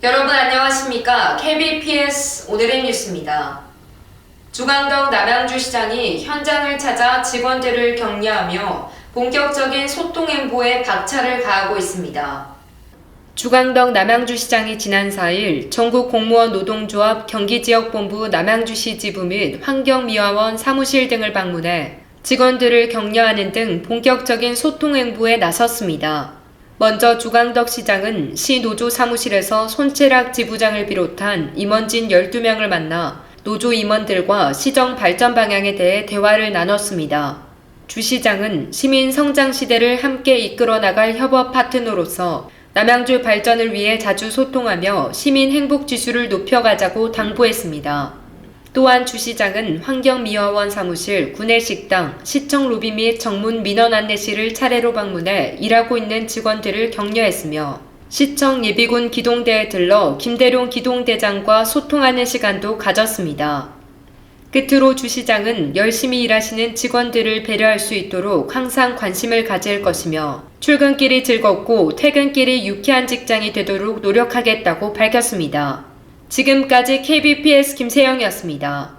여러분 안녕하십니까? KBPS 오늘의 뉴스입니다. 주광덕 남양주 시장이 현장을 찾아 직원들을 격려하며 본격적인 소통 행보에 박차를 가하고 있습니다. 주광덕 남양주시장이 지난 4일 전국 공무원 노동조합 경기지역본부 남양주시 지부 및 환경미화원 사무실 등을 방문해 직원들을 격려하는 등 본격적인 소통 행보에 나섰습니다. 먼저 주광덕 시장은 시 노조 사무실에서 손채락 지부장을 비롯한 임원진 12명을 만나 노조 임원들과 시정 발전 방향에 대해 대화를 나눴습니다. 주 시장은 시민 성장 시대를 함께 이끌어 나갈 협업 파트너로서 남양주 발전을 위해 자주 소통하며 시민 행복 지수를 높여가자고 당부했습니다. 또한 주 시장은 환경미화원 사무실, 구내식당, 시청 로비 및 정문 민원 안내실을 차례로 방문해 일하고 있는 직원들을 격려했으며 시청 예비군 기동대에 들러 김대룡 기동대장과 소통하는 시간도 가졌습니다. 끝으로 주 시장은 열심히 일하시는 직원들을 배려할 수 있도록 항상 관심을 가질 것이며 출근길이 즐겁고 퇴근길이 유쾌한 직장이 되도록 노력하겠다고 밝혔습니다. 지금까지 KBPS 김세영이었습니다.